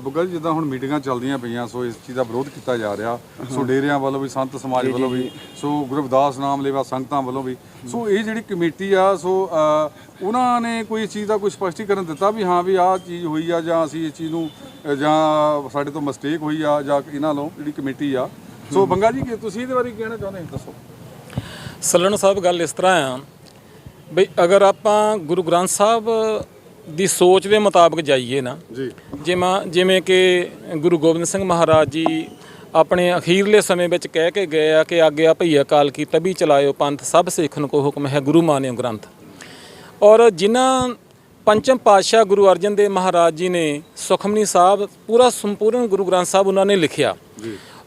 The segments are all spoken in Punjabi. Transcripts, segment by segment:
ਬੁੱਗਾ ਜੀ ਜਿੱਦਾਂ ਹੁਣ ਮੀਟਿੰਗਾਂ ਚੱਲਦੀਆਂ ਪਈਆਂ ਸੋ ਇਸ ਚੀਜ਼ ਦਾ ਵਿਰੋਧ ਕੀਤਾ ਜਾ ਰਿਹਾ। ਸੋ ਡੇਰਿਆਂ ਵੱਲੋਂ ਵੀ ਸੰਤ ਸਮਾਜ ਵੱਲੋਂ ਵੀ ਸੋ ਗੁਰੂ ਰਵਿਦਾਸ ਨਾਮ ਲੈਵਾ ਸੰਗਤਾਂ ਵੱਲੋਂ ਵੀ। ਸੋ ਇਹ ਜਿਹੜੀ ਕਮੇਟੀ ਆ ਸੋ ਉਹਨਾਂ ਨੇ ਕੋਈ ਇਸ ਚੀਜ਼ ਦਾ ਕੋਈ ਸਪਸ਼ਟੀਕਰਨ ਦਿੱਤਾ ਵੀ ਹਾਂ ਵੀ ਆਹ ਚੀਜ਼ ਹੋਈ ਆ ਜਾਂ ਅਸੀਂ ਇਸ ਚੀਜ਼ ਨੂੰ ਜਾਂ ਸਾਡੇ ਤੋਂ ਮਿਸਟੇਕ ਹੋਈ ਆ ਜਾਂ ਇਹਨਾਂ ਵੱਲੋਂ ਜਿਹੜੀ ਕਮੇਟੀ ਆ। ਸੋ ਬੰਗਾ ਜੀ ਕੀ ਤੁਸੀਂ ਇਹਦੇ ਬਾਰੇ ਕੀ ਕਹਿਣਾ ਚਾਹੁੰਦੇ ਦੱਸੋ। ਸੱਲਣ ਸਾਹਿਬ ਗੱਲ ਇਸ ਤਰ੍ਹਾਂ ਆ। ਬਈ ਅਗਰ ਆਪਾਂ ਗੁਰੂ ਗ੍ਰੰਥ ਸਾਹਿਬ ਦੀ ਸੋਚ ਦੇ ਮੁਤਾਬਕ ਜਾਈਏ ਨਾ ਜੀ। ਜਿਵੇਂ ਜਿਵੇਂ ਕਿ ਗੁਰੂ ਗੋਬਿੰਦ ਸਿੰਘ ਮਹਾਰਾਜ ਜੀ ਆਪਣੇ ਅਖੀਰਲੇ ਸਮੇਂ ਵਿੱਚ ਕਹਿ ਕੇ ਗਏ ਆ ਕਿ ਆਗਿਆ ਭਈਆ ਕਾਲ ਕੀ ਤਬੀ ਚਲਾਇਓ ਪੰਥ ਸਭ ਸਿੱਖਨ ਕੋ ਹੁਕਮ ਹੈ ਗੁਰੂ ਮਾਨਿਓ ਗ੍ਰੰਥ। ਔਰ ਜਿਨ੍ਹਾਂ ਪੰਚਮ ਪਾਤਸ਼ਾਹ ਗੁਰੂ ਅਰਜਨ ਦੇਵ ਮਹਾਰਾਜ ਜੀ ਨੇ ਸੁਖਮਨੀ ਸਾਹਿਬ ਪੂਰਾ ਸੰਪੂਰਨ ਗੁਰੂ ਗ੍ਰੰਥ ਸਾਹਿਬ ਉਹਨਾਂ ਨੇ ਲਿਖਿਆ।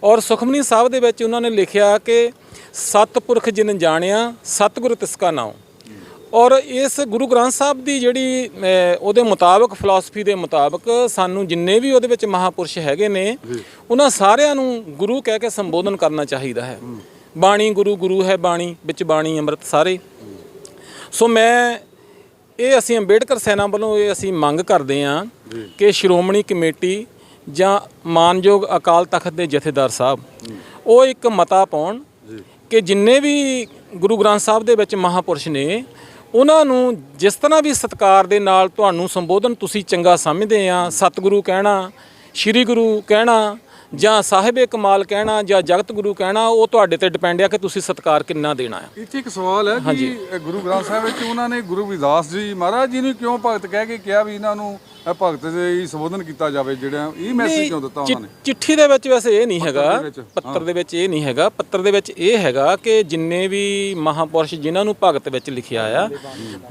ਔਰ ਸੁਖਮਨੀ ਸਾਹਿਬ ਦੇ ਵਿੱਚ ਉਹਨਾਂ ਨੇ ਲਿਖਿਆ ਕਿ ਸਤਪੁਰਖ ਜਿਨ ਜਾਣਿਆ ਸਤਿਗੁਰ ਤਿਸ ਕਾ ਨਾਮ ਔਰ ਇਸ ਗੁਰੂ ਗ੍ਰੰਥ ਸਾਹਿਬ ਦੀ ਜਿਹੜੀ ਉਹਦੇ ਮੁਤਾਬਕ ਫਿਲਾਸਫੀ ਦੇ ਮੁਤਾਬਕ ਸਾਨੂੰ ਜਿੰਨੇ ਵੀ ਉਹਦੇ ਵਿੱਚ ਮਹਾਪੁਰਸ਼ ਹੈਗੇ ਨੇ ਉਹਨਾਂ ਸਾਰਿਆਂ ਨੂੰ ਗੁਰੂ ਕਹਿ ਕੇ ਸੰਬੋਧਨ ਕਰਨਾ ਚਾਹੀਦਾ ਹੈ। ਬਾਣੀ ਗੁਰੂ ਗੁਰੂ ਹੈ ਬਾਣੀ ਵਿੱਚ ਬਾਣੀ ਅੰਮ੍ਰਿਤ ਸਾਰੇ। ਸੋ ਮੈਂ ਇਹ ਅਸੀਂ ਅੰਬੇਡਕਰ ਸੈਨਾ ਵੱਲੋਂ ਇਹ ਅਸੀਂ ਮੰਗ ਕਰਦੇ ਹਾਂ ਕਿ ਸ਼੍ਰੋਮਣੀ ਕਮੇਟੀ ਜਾਂ ਮਾਨਯੋਗ ਅਕਾਲ ਤਖਤ ਦੇ ਜਥੇਦਾਰ ਸਾਹਿਬ ਉਹ ਇੱਕ ਮਤਾ ਪਾਉਣ ਕਿ ਜਿੰਨੇ ਵੀ ਗੁਰੂ ਗ੍ਰੰਥ ਸਾਹਿਬ ਦੇ ਵਿੱਚ ਮਹਾਪੁਰਸ਼ ਨੇ ਉਹਨਾਂ ਨੂੰ ਜਿਸ ਤਰ੍ਹਾਂ ਵੀ ਸਤਕਾਰ ਦੇ ਨਾਲ ਤੁਹਾਨੂੰ ਸੰਬੋਧਨ ਤੁਸੀਂ ਚੰਗਾ ਸਮਝਦੇ ਆ ਸਤਿਗੁਰੂ ਕਹਿਣਾ ਸ੍ਰੀ ਗੁਰੂ ਕਹਿਣਾ ਜਾਂ ਸਾਹਿਬੇ ਕਮਾਲ ਕਹਿਣਾ ਜਾਂ ਜਗਤ ਗੁਰੂ ਕਹਿਣਾ ਉਹ ਤੁਹਾਡੇ ਤੇ ਡਿਪੈਂਡ ਆ ਕਿ ਤੁਸੀਂ ਸਤਕਾਰ ਕਿੰਨਾ ਦੇਣਾ ਆ। ਇੱਥੇ ਇੱਕ ਸਵਾਲ ਹੈ ਕਿ ਗੁਰੂ ਗ੍ਰੰਥ ਸਾਹਿਬ ਵਿੱਚ ਉਹਨਾਂ ਨੇ ਗੁਰੂ ਵਿਦਾਸ ਜੀ ਮਹਾਰਾਜ ਜੀ ਨੂੰ ਕਿਉਂ ਭਗਤ ਕਹਿ ਕੇ ਕਿਹਾ ਵੀ ਇਹਨਾਂ ਨੂੰ ਇਹ ਭਗਤ ਦੇ ਹੀ ਸੰਬੋਧਨ ਕੀਤਾ ਜਾਵੇ ਜਿਹੜਾ ਇਹ ਮੈਸੇਜ ਕਿਉਂ ਦਿੱਤਾ ਉਹਨਾਂ ਨੇ? ਚਿੱਠੀ ਦੇ ਵਿੱਚ ਵੈਸੇ ਇਹ ਨਹੀਂ ਹੈਗਾ ਪੱਤਰ ਦੇ ਵਿੱਚ ਇਹ ਨਹੀਂ ਹੈਗਾ ਪੱਤਰ ਦੇ ਵਿੱਚ ਇਹ ਹੈਗਾ ਕਿ ਜਿੰਨੇ ਵੀ ਮਹਾਪੁਰਸ਼ ਜਿਨ੍ਹਾਂ ਨੂੰ ਭਗਤ ਵਿੱਚ ਲਿਖਿਆ ਆ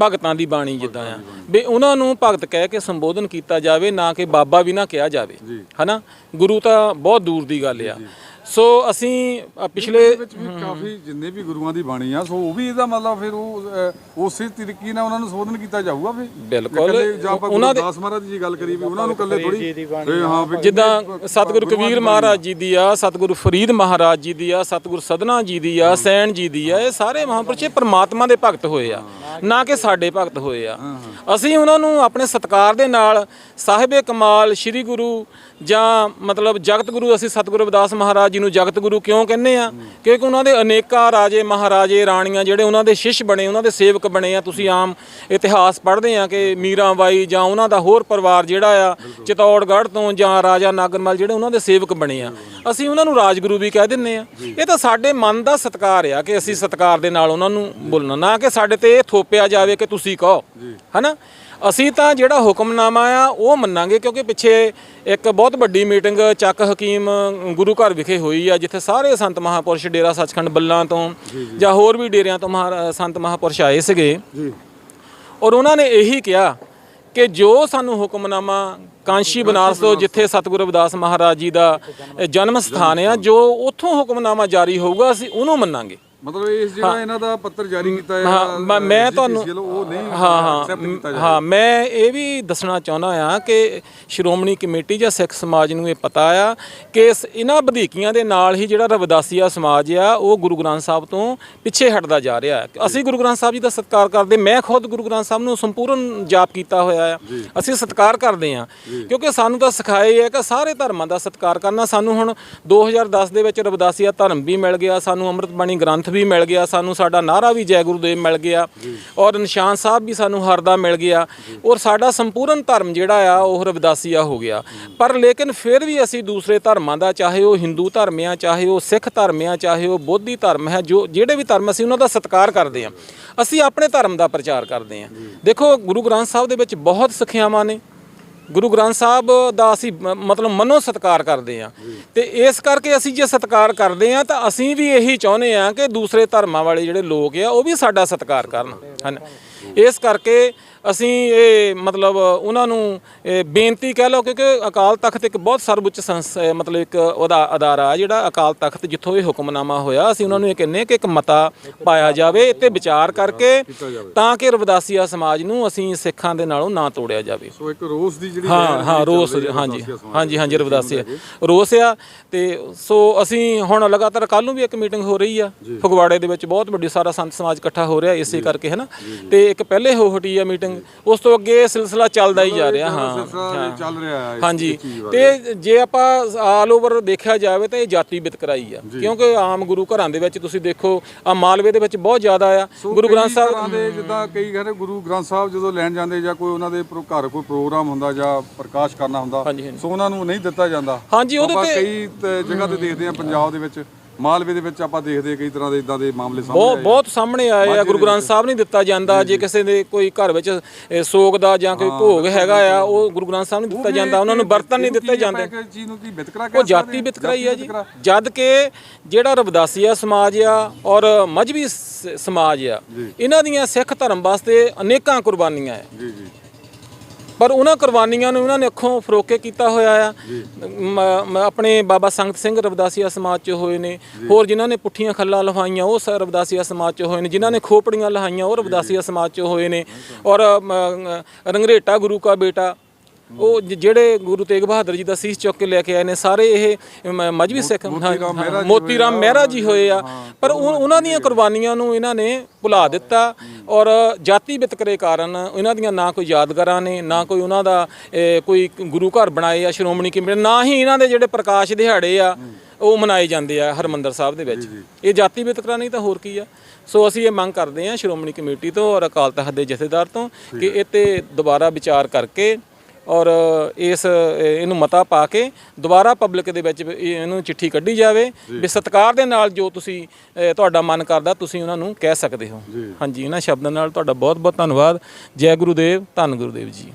ਭਗਤਾਂ ਦੀ ਬਾਣੀ ਜਿੱਦਾਂ ਆ ਵੀ ਉਹਨਾਂ ਨੂੰ ਭਗਤ ਕਹਿ ਕੇ ਸੰਬੋਧਨ ਕੀਤਾ ਜਾਵੇ ਨਾ ਕਿ ਬਾਬਾ ਵੀ ਨਾ ਕਿਹਾ ਜਾਵੇ ਹਨਾ? ਗੁਰੂ ਤਾਂ ਬਹੁਤ ਦੂਰ ਦੀ ਗੱਲ ਆ। ਸੋ ਅਸੀਂ ਅ, ਪਿਛਲੇ ਇਹਦੇ ਵਿੱਚ ਵੀ ਕਾਫੀ ਜਿੰਨੇ ਵੀ ਗੁਰੂਆਂ ਦੀ ਬਾਣੀ ਆ ਸੋ ਉਹ ਵੀ ਇਹਦਾ ਮਤਲਬ ਫਿਰ ਉਹ ਅ, ਉਸੇ ਤਰੀਕੇ ਨਾਲ ਉਹਨਾਂ ਨੂੰ ਸੰਬੋਧਨ ਕੀਤਾ ਜਾਊਗਾ ਫਿਰ? ਬਿਲਕੁਲ। ਉਹਨਾਂ ਦੇ- ਦਾਸ ਮਹਾਰਾਜ ਦੀ ਗੱਲ ਕਰੀ ਵੀ ਉਹਨਾਂ ਨੂੰ ਇਕੱਲੇ ਥੋੜੀ ਹਾਂ ਵੀ ਜਿੱਦਾਂ ਸਤਿਗੁਰੂ ਕਬੀਰ ਮਹਾਰਾਜ ਜੀ ਦੀ ਆ ਸਤਿਗੁਰੂ ਫਰੀਦ ਮਹਾਰਾਜ ਜੀ ਦੀ ਆ ਸਤਿਗੁਰੂ ਸਦਨਾ ਜੀ ਦੀ ਆ ਸੈਣ ਜੀ ਦੀ ਆ ਇਹ ਸਾਰੇ ਮਹਾਂਪੁਰਸ਼ ਇਹ ਪ੍ਰਮਾਤਮਾ ਦੇ ਭਗਤ ਹੋਏ ਆ ਨਾ ਕਿ ਸਾਡੇ ਭਗਤ ਹੋਏ ਆ। ਅਸੀਂ ਉਹਨਾਂ ਨੂੰ ਆਪਣੇ ਸਤਕਾਰ ਦੇ ਨਾਲ ਸਾਹਿਬੇ ਕਮਾਲ ਸ੍ਰੀ ਗੁਰੂ ਜਾਂ ਮਤਲਬ ਜਗਤ ਗੁਰੂ ਅਸੀਂ ਸਤਿਗੁਰੂ ਰਵਿਦਾਸ ਮਹਾਰਾਜ ਜੀ ਨੂੰ ਜਗਤ ਗੁਰੂ ਕਿਉਂ ਕਹਿੰਦੇ ਆ? ਕਿਉਂਕਿ ਉਹਨਾਂ ਦੇ ਅਨੇਕਾਂ ਰਾਜੇ ਮਹਾਰਾਜੇ ਰਾਣੀਆਂ ਜਿਹੜੇ ਉਹਨਾਂ ਦੇ ਸ਼ਿਸ਼ ਬਣੇ ਉਹਨਾਂ ਦੇ ਸੇਵਕ ਬਣੇ ਆ। ਤੁਸੀਂ ਆਮ ਇਤਿਹਾਸ ਪੜ੍ਹਦੇ ਆ ਕਿ ਮੀਰਾਬਾਈ ਜਾਂ ਉਹਨਾਂ ਦਾ ਹੋਰ ਪਰਿਵਾਰ ਜਿਹੜਾ ਆ ਚਿਤੌੜਗੜ੍ਹ ਤੋਂ ਜਾਂ ਰਾਜਾ ਨਾਗਰਮਲ ਜਿਹੜੇ ਉਹਨਾਂ ਦੇ ਸੇਵਕ ਬਣੇ ਆ। ਅਸੀਂ ਉਹਨਾਂ ਨੂੰ ਰਾਜਗੁਰੂ ਵੀ ਕਹਿ ਦਿੰਨੇ ਆ। ਇਹ ਤਾਂ ਸਾਡੇ ਮਨ ਦਾ ਸਤਕਾਰ ਆ ਕਿ ਅਸੀਂ ਸਤਕਾਰ ਦੇ ਨਾਲ ਉਹਨਾਂ ਨੂੰ ਬੋਲਣਾ। ਨਾ ਕਿ ਸਾਡੇ ਤੇ ਇਹ ਥੋਪਿਆ ਜਾਵੇ ਕਿ ਤੁਸੀਂ ਕਹੋ। ਹਨਾ? ਅਸੀਂ ਤਾਂ ਜਿਹੜਾ ਹੁਕਮਨਾਮਾ ਆ ਉਹ ਮੰਨਾਂਗੇ ਕਿਉਂਕਿ ਪਿੱਛੇ ਇੱਕ ਬਹੁਤ ਵੱਡੀ ਮੀਟਿੰਗ ਚੱਕ ਹਕੀਮ ਗੁਰੂ ਘਰ ਵਿਖੇ ਹੋਈ ਆ ਜਿੱਥੇ ਸਾਰੇ ਸੰਤ ਮਹਾਪੁਰਸ਼ ਡੇਰਾ ਸੱਚਖੰਡ ਬੱਲਾਂ ਤੋਂ ਜਾਂ ਹੋਰ ਵੀ ਡੇਰਿਆਂ ਤੋਂ ਸੰਤ ਮਹਾਪੁਰਸ਼ ਆਏ ਸੀਗੇ। ਔਰ ਉਹਨਾਂ ਨੇ ਇਹੀ ਕਿਹਾ ਕਿ ਜੋ ਸਾਨੂੰ ਹੁਕਮਨਾਮਾ ਕਾਂਸ਼ੀ ਬਨਾਰਸ ਤੋਂ ਜਿੱਥੇ ਸਤਿਗੁਰੂ ਰਵਿਦਾਸ ਮਹਾਰਾਜ ਜੀ ਦਾ ਜਨਮ ਸਥਾਨ ਆ ਜੋ ਉੱਥੋਂ ਹੁਕਮਨਾਮਾ ਜਾਰੀ ਹੋਊਗਾ ਅਸੀਂ ਉਹਨੂੰ ਮੰਨਾਂਗੇ। ਮਤਲਬ ਇਸ ਜਿਹੜਾ ਇਹਨਾਂ ਦਾ ਪੱਤਰ ਜਾਰੀ ਕੀਤਾ ਹੈ ਹਾਂ, ਮੈਂ- ਤੁਹਾਨੂੰ- ਉਹ ਨਹੀਂ ਹਾਂ ਹਾਂ ਮ- ਹਾਂ ਮੈਂ ਇਹ ਵੀ ਦੱਸਣਾ ਚਾਹੁੰਦਾ ਆ ਕਿ ਸ਼੍ਰੋਮਣੀ ਕਮੇਟੀ ਜਾਂ ਸਿੱਖ ਸਮਾਜ ਨੂੰ ਇਹ ਪਤਾ ਆ ਕਿ ਇਸ ਇਹਨਾਂ ਵਧੀਕੀਆਂ ਦੇ ਨਾਲ ਹੀ ਜਿਹੜਾ ਰਵਿਦਾਸੀਆ ਸਮਾਜ ਆ ਉਹ ਗੁਰੂ ਗ੍ਰੰਥ ਸਾਹਿਬ ਤੋਂ ਪਿੱਛੇ ਹਟਦਾ ਜਾ ਰਿਹਾ ਹੈ। ਅਸੀਂ ਗੁਰੂ ਗ੍ਰੰਥ ਸਾਹਿਬ ਜੀ ਦਾ ਸਤਿਕਾਰ ਕਰਦੇ ਮੈਂ ਖੁਦ ਗੁਰੂ ਗ੍ਰੰਥ ਸਾਹਿਬ ਨੂੰ ਸੰਪੂਰਨ ਜਾਪ ਕੀਤਾ ਹੋਇਆ ਆ। ਅਸੀਂ ਸਤਿਕਾਰ ਕਰਦੇ ਆ ਕਿਉਂਕਿ ਸਾਨੂੰ ਤਾਂ ਸਿਖਾਇਆ ਹੀ ਹੈ ਕਿ ਸਾਰੇ ਧਰਮਾਂ ਦਾ ਸਤਿਕਾਰ ਕਰਨਾ। ਸਾਨੂੰ ਹੁਣ 2010 ਦੇ ਵਿੱਚ ਰਵਿਦਾਸੀਆ ਧਰਮ ਵੀ ਮਿਲ ਗਿਆ ਸਾਨੂੰ ਅੰਮ੍ਰਿਤ ਬਾਣੀ ਗ੍ਰੰਥ ਵੀ ਮਿਲ ਗਿਆ, ਸਾਨੂੰ ਸਾਡਾ ਨਾਰਾ ਵੀ ਜੈ ਗੁਰੂਦੇਵ ਮਿਲ ਗਿਆ ਔਰ ਨਿਸ਼ਾਨ ਸਾਹਿਬ ਵੀ ਸਾਨੂੰ ਹਰਦਾ ਮਿਲ ਗਿਆ ਔਰ ਸਾਡਾ ਸੰਪੂਰਨ ਧਰਮ ਜਿਹੜਾ ਆ, ਉਹ ਰਵਿਦਾਸੀਆ ਹੋ ਗਿਆ। ਪਰ ਲੇਕਿਨ ਫਿਰ ਵੀ ਅਸੀਂ ਦੂਸਰੇ ਧਰਮਾਂ ਦਾ, ਚਾਹੇ ਉਹ ਹਿੰਦੂ ਧਰਮ ਆ, ਚਾਹੇ ਉਹ ਸਿੱਖ ਧਰਮ ਆ, ਚਾਹੇ ਉਹ ਬੋਧੀ ਧਰਮ ਹੈ, ਜੋ ਜਿਹੜੇ ਵੀ ਧਰਮ ਅਸੀਂ ਉਹਨਾਂ ਦਾ ਸਤਿਕਾਰ ਕਰਦੇ ਆ ਅਸੀਂ ਆਪਣੇ ਧਰਮ ਦਾ ਪ੍ਰਚਾਰ ਕਰਦੇ ਆ ਦੇਖੋ, ਗੁਰੂ ਗ੍ਰੰਥ ਸਾਹਿਬ ਦੇ ਵਿੱਚ ਬਹੁਤ ਸਿੱਖਿਆਵਾਂ ਨੇ। ਗੁਰੂ ਗ੍ਰੰਥ ਸਾਹਿਬ ਦਾ ਅਸੀਂ ਮਤਲਬ ਮਨੋ ਸਤਿਕਾਰ ਕਰਦੇ ਆ ਤੇ ਇਸ ਕਰਕੇ ਅਸੀਂ ਜੇ ਸਤਿਕਾਰ ਕਰਦੇ ਆ ਤਾਂ ਅਸੀਂ ਵੀ ਇਹੀ ਚਾਹੁੰਦੇ ਆ ਕਿ ਦੂਸਰੇ ਧਰਮਾਂ ਵਾਲੇ ਜਿਹੜੇ ਲੋਕ ਆ ਉਹ ਵੀ ਸਾਡਾ ਸਤਿਕਾਰ ਕਰਨ। ਹਨ। ਇਸ ਕਰਕੇ ਅਸੀਂ ਇਹ ਮਤਲਬ ਉਹਨਾਂ ਨੂੰ ਬੇਨਤੀ ਕਹਿ ਲਓ ਕਿਉਂਕਿ ਅਕਾਲ ਤਖਤ ਇੱਕ ਬਹੁਤ ਸਰਵਉੱਚ ਮਤਲਬ ਇੱਕ ਉਹਦਾ ਅਦਾਰਾ ਜਿਹੜਾ ਅਕਾਲ ਤਖਤ ਜਿੱਥੋਂ ਇਹ ਹੁਕਮਨਾਮਾ ਹੋਇਆ ਅਸੀਂ ਉਹਨਾਂ ਨੂੰ ਇਹ ਕਹਿੰਨੇ ਕਿ ਇੱਕ ਮਤਾ ਪਾਇਆ ਜਾਵੇ ਤੇ ਵਿਚਾਰ ਕਰਕੇ ਤਾਂ ਕਿ ਰਵਿਦਾਸੀਆ ਸਮਾਜ ਨੂੰ ਅਸੀਂ ਸਿੱਖਾਂ ਦੇ ਨਾਲੋਂ ਨਾ ਤੋੜਿਆ ਜਾਵੇ। ਸੋ ਇੱਕ ਰੋਸ ਦੀ ਜਿਹੜੀ ਹਾਂ ਹਾਂ ਰੋਸ ਹਾਂਜੀ ਹਾਂਜੀ ਹਾਂਜੀ ਰਵਿਦਾਸੀਆ ਰੋਸ ਆ ਤੇ ਸੋ ਅਸੀਂ ਹੁਣ ਲਗਾਤਾਰ ਕੱਲ ਨੂੰ ਵੀ ਇੱਕ ਮੀਟਿੰਗ ਹੋ ਰਹੀ ਆ। ਫਗਵਾੜੇ ਦੇ ਵਿੱਚ ਬਹੁਤ ਵੱਡੀ ਸਾਰਾ ਸੰਤ ਸਮਾਜ ਇਕੱਠਾ ਹੋ ਰਿਹਾ ਇਸੇ ਕਰਕੇ ਹੈ ਨਾ ਤੇ ਇੱਕ ਪਹਿਲੇ ਹੋ ਹਟੀ ਆ ਮੀਟਿੰਗ ਉਸ ਤੋਂ ਅੱਗੇ ਇਹ ਸਿਲਸਿਲਾ ਚੱਲਦਾ ਹੀ ਜਾ ਰਿਹਾ ਹਾਂ। ਚੱਲ ਰਿਹਾ ਹੈ ਹਾਂਜੀ। ਤੇ ਜੇ ਆਪਾਂ ਆਲ ਓਵਰ ਦੇਖਿਆ ਜਾਵੇ ਤਾਂ ਇਹ ਜਾਤੀ ਵਿਤਕਰਾਈ ਆ। ਕਿਉਂਕਿ ਆਮ ਗੁਰੂ ਘਰਾਂ ਦੇ ਵਿੱਚ ਤੁਸੀਂ ਦੇਖੋ ਆ ਮਾਲਵੇ ਦੇ ਵਿੱਚ ਬਹੁਤ ਜ਼ਿਆਦਾ ਆ। ਗੁਰੂ ਗ੍ਰੰਥ ਸਾਹਿਬ ਦੇ ਜਿੱਦਾਂ ਕਈ ਕਹਿੰਦੇ ਗੁਰੂ ਗ੍ਰੰਥ ਸਾਹਿਬ ਜਦੋਂ ਲੈਣ ਜਾਂਦੇ ਜਾਂ ਕੋਈ ਉਹਨਾਂ ਦੇ ਘਰ ਕੋਈ ਪ੍ਰੋਗਰਾਮ ਹੁੰਦਾ ਜਾਂ ਪ੍ਰਕਾਸ਼ ਕਰਨਾ ਹੁੰਦਾ ਹਾਂਜੀ, ਹਾਂਜੀ। ਸੋ ਉਹਨਾਂ ਨੂੰ ਨਹੀਂ ਦਿੱਤਾ ਜਾਂਦਾ। ਹਾਂਜੀ, ਉਹਦੇ ਆਪਾਂ ਤੇ- ਕਈ ਤ- ਜਗ੍ਹਾ ਤੇ ਦੇਖਦੇ ਆ ਪੰਜਾਬ ਦੇ ਵਿੱਚ ਮਾਲਵੇ ਦੇ ਵਿੱਚ ਆਪਾਂ ਦੇਖਦੇ ਕਈ ਤਰ੍ਹਾਂ ਦੇ ਇਦਾਂ ਦੇ ਮਾਮਲੇ ਸਾਹਮਣੇ ਬਹੁਤ ਆਏ ਆ। ਬਹੁਤ ਸਾਹਮਣੇ ਆਏ ਆ ਗੁਰੂ ਗ੍ਰੰਥ ਸਾਹਿਬ ਨਹੀਂ ਦਿੱਤਾ ਜਾਂਦਾ ਜੇ ਕਿਸੇ ਦੇ ਕੋਈ ਘਰ ਵਿੱਚ ਸੋਗ ਦਾ ਜਾਂ ਕੋਈ ਭੋਗ ਹੈਗਾ ਆ ਉਹ ਗੁਰੂ ਗ੍ਰੰਥ ਸਾਹਿਬ ਨਹੀਂ ਦਿੱਤਾ ਜਾਂਦਾ ਉਹਨਾਂ ਨੂੰ ਬਰਤਨ ਨਹੀਂ ਦਿੱਤੇ ਜਾਂਦੇ ਆਪਾਂ ਇੱਕ ਚੀਜ਼ ਨੂੰ ਕੀ ਵਿਤਕਰਾ ਉਹ ਜਾਤੀ ਆ? ਆ ਜੀ। ਵਿਤਕਰਾ। ਜਦ ਕਿ ਜਿਹੜਾ ਰਵਿਦਾਸੀਆ ਸਮਾਜ ਆ ਔਰ ਮਜਬੀ ਸਮਾਜ ਆ ਇਹਨਾਂ ਦੀਆਂ ਸਿੱਖ ਧਰਮ ਵਾਸਤੇ ਅਨੇਕਾਂ ਕੁਰਬਾਨੀਆਂ ਆ। ਜੀ ਜੀ। ਪਰ ਉਹਨਾਂ ਕੁਰਬਾਨੀਆਂ ਨੂੰ ਉਹਨਾਂ ਨੇ ਅੱਖੋਂ ਫਰੋਕ ਕੀਤਾ ਹੋਇਆ ਆ। ਮ- ਮ- ਆਪਣੇ ਬਾਬਾ ਸੰਗਤ ਸਿੰਘ ਰਵਿਦਾਸੀਆ ਸਮਾਜ ਚ ਹੋਏ ਨੇ। ਹੋਰ ਜਿਨ੍ਹਾਂ ਨੇ ਪੁੱਠੀਆਂ ਖੱਲਾਂ ਲਹਾਈਆਂ ਉਹ ਸ- ਰਵਿਦਾਸੀਆ ਸਮਾਜ ਚ ਹੋਏ ਨੇ। ਜਿਨ੍ਹਾਂ ਨੇ ਖੋਪੜੀਆਂ ਲਹਾਈਆਂ ਉਹ ਰਵਿਦਾਸੀਆ ਸਮਾਜ ਚ ਹੋਏ ਨੇ। ਔਰ ਮ- ਰੰਗਰੇਟਾ ਗੁਰੂ ਕਾ ਬੇਟਾ ਉਹ ਜਿਹੜੇ ਗੁਰੂ ਤੇਗ ਬਹਾਦਰ ਜੀ ਦਾ ਸੀਸ ਚੁੱਕ ਕੇ ਲੈ ਕੇ ਆਏ ਨੇ ਸਾਰੇ ਇਹ ਮਜਬੀ ਸਿੱਖ ਮੋਤੀ ਰਾਮ ਆ, ਮਹਿਰਾ ਜੀ ਹੋਏ ਆ। ਪਰ ਉਹ- ਉਹਨਾਂ ਦੀਆਂ ਕੁਰਬਾਨੀਆਂ ਨੂੰ ਇਹਨਾਂ ਨੇ ਭੁਲਾ ਦਿੱਤਾ ਔਰ ਜਾਤੀ ਵਿਤਕਰੇ ਕਾਰਨ ਇਹਨਾਂ ਦੀਆਂ ਨਾ ਕੋਈ ਯਾਦਗਾਰਾਂ ਨੇ ਨਾ ਕੋਈ ਉਹਨਾਂ ਦਾ ਕੋਈ ਗੁਰੂ ਘਰ ਬਣਾਏ ਆ ਸ਼੍ਰੋਮਣੀ ਕਮੇਟੀ ਨੇ, ਨਾ ਹੀ ਇਹਨਾਂ ਦੇ ਜਿਹੜੇ ਪ੍ਰਕਾਸ਼ ਦਿਹਾੜੇ ਆ ਉਹ ਮਨਾਏ ਜਾਂਦੇ ਆ ਹਰਮੰਦਰ ਸਾਹਿਬ ਦੇ ਵਿੱਚ। ਇਹ ਜਾਤੀ ਵਿਤਕਰਾ ਨਹੀਂ ਤਾਂ ਹੋਰ ਕੀ ਆ। ਸੋ ਅਸੀਂ ਇਹ ਮੰਗ ਕਰਦੇ ਹਾਂ ਸ਼੍ਰੋਮਣੀ ਕਮੇਟੀ ਤੋਂ ਔਰ ਅਕਾਲ ਤਖਤ ਦੇ ਜਥੇਦਾਰ ਤੋਂ ਕਿ ਇਹ ਤੇ ਦੁਬਾਰਾ ਵਿਚਾਰ ਕਰਕੇ ਔਰ ਇਸ ਇਹਨੂੰ ਮਤਾ ਪਾ ਕੇ ਦੁਬਾਰਾ ਪਬਲਿਕ ਦੇ ਵਿੱਚ ਇਹ- ਇਹਨੂੰ ਚਿੱਠੀ ਕੱਢੀ ਜਾਵੇ ਵੀ ਸਤਕਾਰ ਦੇ ਨਾਲ ਜੋ ਤੁਸੀਂ ਤੁਹਾਡਾ ਮਨ ਕਰਦਾ ਤੁਸੀਂ ਉਹਨਾਂ ਨੂੰ ਕਹਿ ਸਕਦੇ ਹੋ। ਹਾਂਜੀ ਇਹਨਾਂ ਸ਼ਬਦਾਂ ਨਾਲ ਤੁਹਾਡਾ ਬਹੁਤ ਬਹੁਤ ਧੰਨਵਾਦ। ਜੈ ਗੁਰੂਦੇਵ ਧੰਨ ਗੁਰੂਦੇਵ ਜੀ।